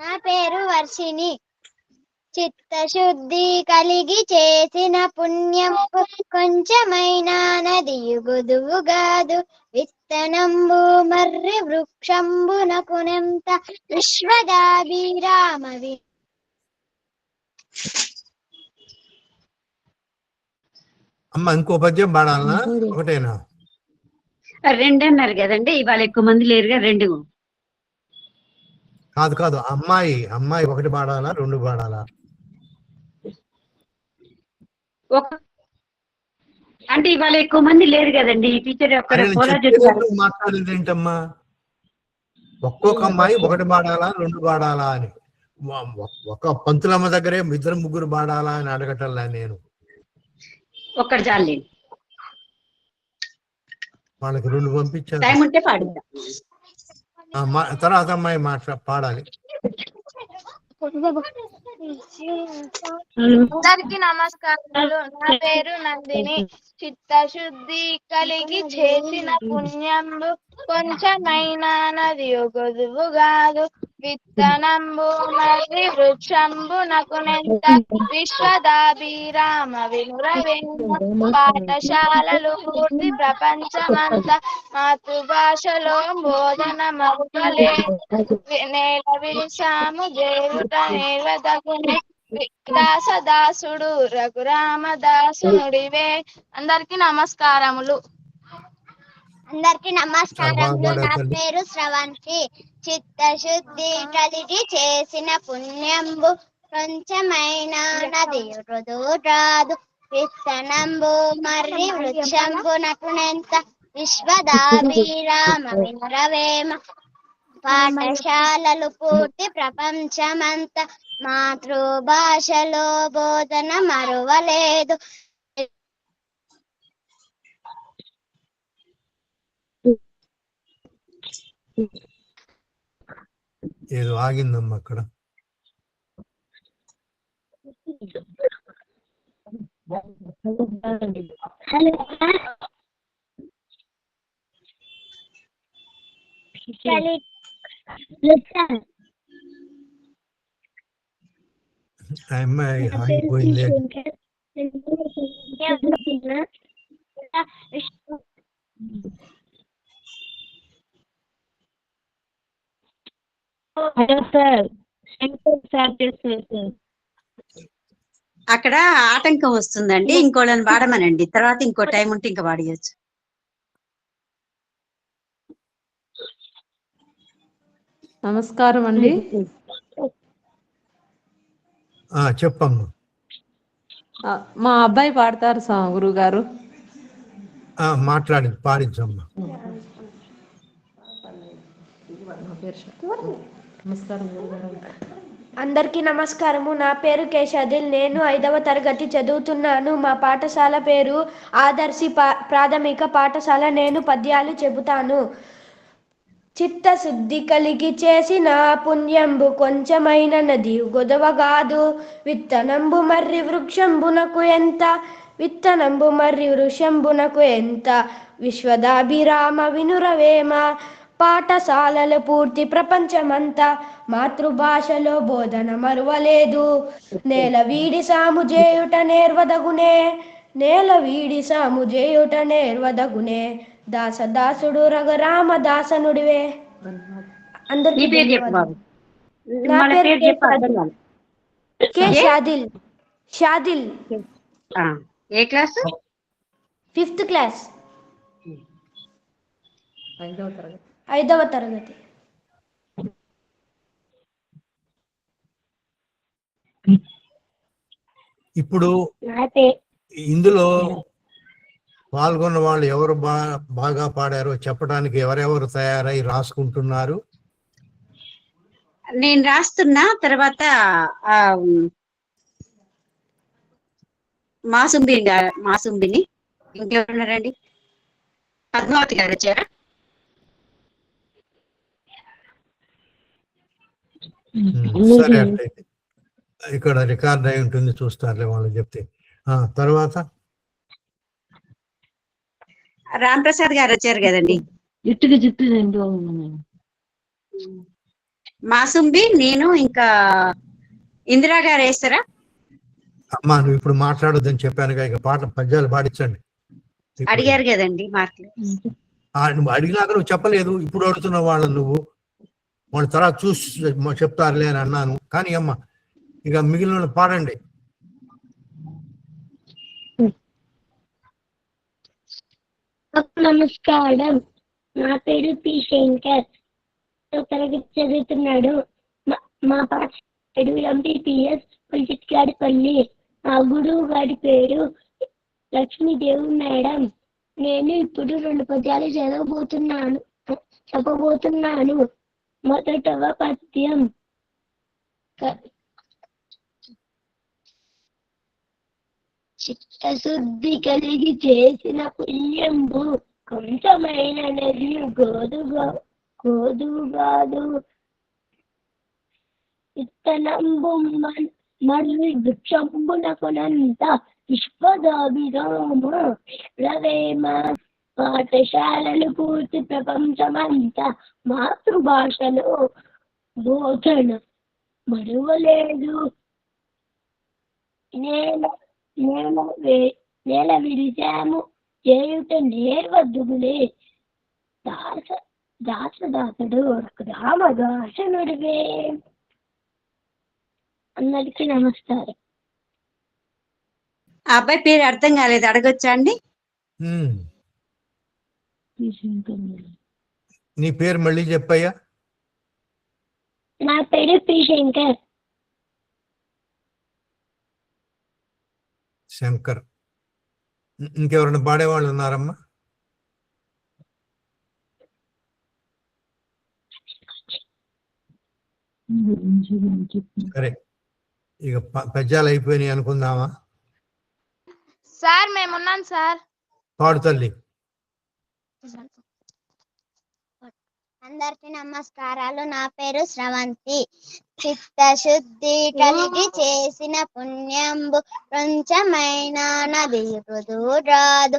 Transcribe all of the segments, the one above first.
నా పేరు వర్షిని చిత్తశుద్ధి కలిగి చేసిన పుణ్యము కొంచెమైనా నదియు గొదువుగాదు విత్తనంబు మర్రి వృక్షంబునకునెంత విశ్వదాభిరామవి అమ్మ ఇంకో పద్యం పాడాలనా? ఒకటేనా? రెండు అన్నారు కదండి ఇవాళ ఎక్కువ మంది లేరుగా రెండు. కాదు కాదు. అమ్మాయి అమ్మాయి ఒకటి పాడాలా రెండు పాడాలా? అంటే ఇవాళ ఎక్కువ మంది లేరు కదండి. టీచర్ మాట్లాడేది ఏంటమ్మా? ఒక్కొక్క అమ్మాయి ఒకటి పాడాలా రెండు పాడాలా అని. ఒక పంతులమ్మ దగ్గరే ఇద్దరు ముగ్గురు పాడాలా అని అడగటల్లా నేను. ఒక్కటి చాలండి వాళ్ళకి రెండు పంపించాను. టైం ఉంటే పాడుద్దాం. తర్వాత అమ్మాయి మాట్లా పాడాలి. అందరికి నమస్కారాలు. నా పేరు నందిని. చిత్తశుద్ధి కలిగి చేసిన పుణ్యంబు కొంచెమైనా నది గొదువు కాదు విత్తనంబు మరి వృక్షంబు నకునెంత విశ్వదాభిరామ వినురవేమ పాఠశాలలు పూర్తి ప్రపంచమంత మాతృభాషలో బోధన మగులే నేల విరిసాము జేరుట నేర్వదగునే దాసదాసుడు రఘురామదాసునుడివే. అందరికి నమస్కారములు. అందరికి నమస్కారములు బాగా నా. పేరు స్రవంతి. చిత్తశుద్ధి కలిగి చేసిన పుణ్యంబు కొంచెమైన నది రుదువు రాదు. విత్తనంబు మర్రి వృక్షంబు నకునెంత విశ్వదాభిరామ వినురవేమ. పాఠశాలలు పూర్తి ప్రపంచమంతా. మాతృభాషలో బోధన మరువలేదు. ఏదో ఆగిందమ్మా అక్కడ ఆ అమ్మాయి ఆగిపోయింది అక్కడ ఆటంకం వస్తుందండి ఇంకోళ్ళని వాడమనండి తర్వాత ఇంకో టైం ఉంటే ఇంకా వాడియచ్చు. నమస్కారం అండి. ఆ చెప్పమ్మా. ఆ, మా అబ్బాయి పాడతారు సా గురువు గారు ఆ మాట్లాడి పాడించమ్మా. నమస్కారం అందరికీ నమస్కారము. నా పేరు కేశాదిల్. నేను ఐదవ తరగతి చదువుతున్నాను. మా పాఠశాల పేరు ఆదర్శి పా ప్రాథమిక పాఠశాల. నేను పద్యాలు చెబుతాను. చిత్తశుద్ధి కలిగి చేసిన పుణ్యంబు కొంచెమైన నది గొదవగాదు. విత్తనంబు మర్రి వృక్షంబునకు ఎంత? విత్తనంబు మర్రి వృషంబునకు ఎంత? విశ్వదాభిరామ వినురవేమ? పాఠశాలలు పూర్తి ప్రపంచమంతా మాతృభాషలో బోధన మరువలేదు. నేల వీడి సాము చేయుట నేర్వదగునే నేల వీడి సాము చేయుట నేర్వదగునే. దాసదాసుడు రఘురామ దాసనుడివే. అందరికీ నా పేరు. కే షాదిల్. ఏ క్లాస్? Fifth class. ఐదవ తరగతి. ఐదవ తరగతి. ఇప్పుడు ఇందులో పాల్గొన్న వాళ్ళు ఎవరు బా బాగా పాడారో చెప్పడానికి ఎవరెవరు తయారై రాసుకుంటున్నారు? నేను రాస్తున్నా తర్వాత మాసుంబిని గా- మాసుంబిని. ఇంకెవరున్నారండి? పద్మావతి గారు వచ్చారా? సరే అంటే ఇక్కడ రికార్డ్ అయి ఉంటుంది చూస్తారులే వాళ్ళు చెప్తే. ఆ తర్వాత? రామ్ ప్రసాద్ గారు వచ్చారు కదండి. జిట్టు రెండు మాసుంబి నేను ఇంకా ఇందిరా గారు వేస్తారా? అమ్మా నువ్వు ఇప్పుడు మాట్లాడొద్దని చెప్పానుగా ఇక పాట పద్యాలు పాడించండి. అడిగారు కదండి నువ్వు అడిగినాక నువ్వు చెప్పలేదు. ఇప్పుడు అడుగుతున్న వాళ్ళని నువ్వు. వాళ్ళ తర్వాత చూసి చెప్తారులే అని అన్నాను. కానీ అమ్మ ఇక మిగిలిన పాడండి. నమస్కారం. నా పేరు పి. శంకర్. తరగతి చదువుతున్నాడు. మా- మా ఎంపీపీఎస్ పేరు ఎంపీపీఎస్ పులిచిట్గాడిపల్లి మా గురువు గారి పేరు లక్ష్మీదేవి మేడం. నేను ఇప్పుడు రెండు పద్యాలు చదవబోతున్నాను చెప్పబోతున్నాను. మొదటవ పద్యం. చిత్తశుద్ధి కలిగి చేసిన పుణ్యంబు కొంచెమైన నది గోదుగా గోదుగాదు విత్తనంబు మన్- మర్రి వృక్షంబునకునంత విశ్వదాభిరామ రవేమ పాఠశాలలు పూర్తి ప్రపంచమంతా మాతృభాషలో బోధన మరువలేదు. నేల నేల నేల విడిచాము చేయుట నేర్వద్దుగులే దాస దాసదాసుడు రామదాసనుడివే అందరికీ నమస్కారం. ఆ అబ్బాయి పేరు అర్థం కాలేదు. అడగొచ్చా అండి. నీ పేరు మళ్ళీ చెప్పయ్యా నా పేరు పి శంకర్ శంకర్ ఇంకెవరైనా పాడేవాళ్ళు ఉన్నారమ్మా సరే ఇక ప- పద్యాలు అయిపోయినాయి అనుకుందామా సార్ మేమున్నాం సార్ పాడు తల్లి అందరికి నమస్కారాలు. నా పేరు స్రవంతి. చిత్తశుద్ధి కలిగి చేసిన పుణ్యంబు కొంచెమైన నది రాదు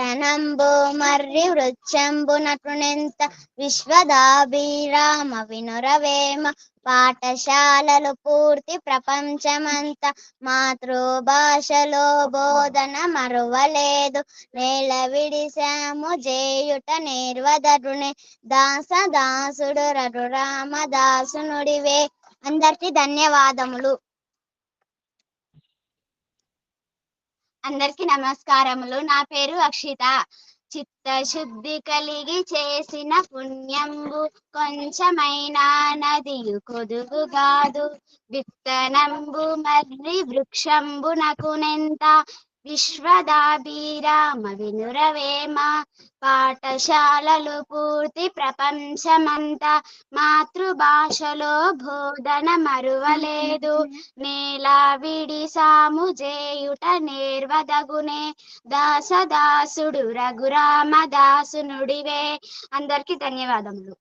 విత్తనంబు మర్రి వృక్షంబు నటునెంత విశ్వదాభిరామ వినురవేమ. పాఠశాలలు పూర్తి ప్రపంచమంత మాతృభాషలో బోధన మరువలేదు. నేల విడిశాము జేయుట నేర్వదరునే. దాస దాసుడు రఘు నుడివే అందరికీ ధన్యవాదములు. అందరికి నమస్కారములు. నా పేరు అక్షిత. చిత్తశుద్ధి కలిగి చేసిన పుణ్యంబు కొంచెమైనా నదియు కొదుగు కాదు విత్తనంబు మర్రి వృక్షంబు నకునెంత విశ్వదాభిరామ వినురవేమ పాఠశాలలు పూర్తి ప్రపంచమంతా మాతృభాషలో బోధన మరువలేదు. నేల విడిసాము జేయుట నేర్వదగునే. దాసదాసుడు రఘురామ దాసునుడివే అందరికీ ధన్యవాదములు.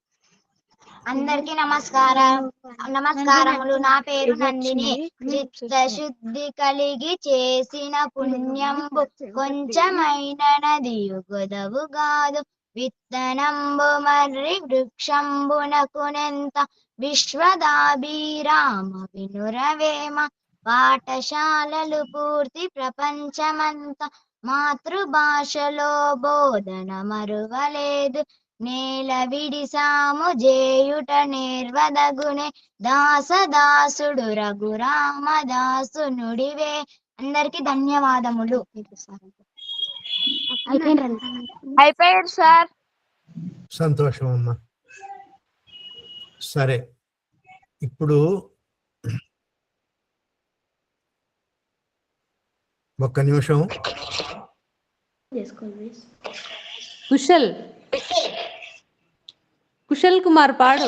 అందరికి నమస్కారం. నమస్కారములు. నా పేరు నందిని. చిత్తశుద్ధి కలిగి చేసిన పుణ్యంబు. కొంచెమైన నదియు గొదవు కాదు విత్తనంబు మర్రి వృక్షంబునకునెంత విశ్వదాభిరామ వినురవేమ. పాఠశాలలు పూర్తి ప్రపంచమంతా. మాతృభాషలో బోధన మరువలేదు. నేల విడిసాము జేయుట నేర్వదగునే దాసదాసుడు రఘురామ దాసునుడివే అందరికి ధన్యవాదములు. అయిపోయారు సార్. సంతోషం అమ్మా సరే. ఇప్పుడు ఒక్క నిమిషం. కుశల్. కుశల్ కుమార్ పాడు.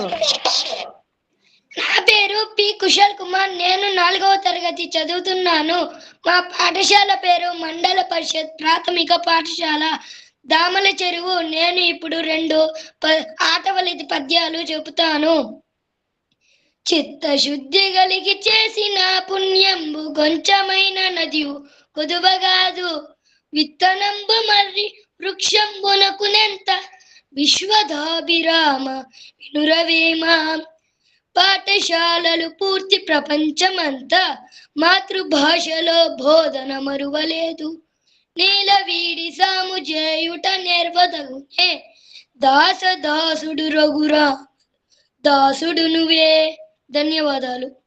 నా పేరు పి కుశల్ కుమార్. నేను నాలుగవ తరగతి చదువుతున్నాను. మా పాఠశాల పేరు మండల పరిషత్ ప్రాథమిక పాఠశాల దామల చెరువు. నేను ఇప్పుడు రెండు ప- ఆటవలితి పద్యాలు చెబుతాను. చిత్తశుద్ధి కలిగి చేసిన పుణ్యంబు కొంచెమైన నదియు కొదువగాదు. విత్తనంబు మర్రి వృక్షంబునకునెంత విశ్వదాభిరామ వినురవేమ పాఠశాలలు పూర్తి ప్రపంచమంతా మాతృభాషలో బోధన మరువలేదు. నీల వీడి సాము చేయుట నేర్వదగునే. దాస దాసుడు రఘురా దాసుడు నువ్వే. ధన్యవాదాలు.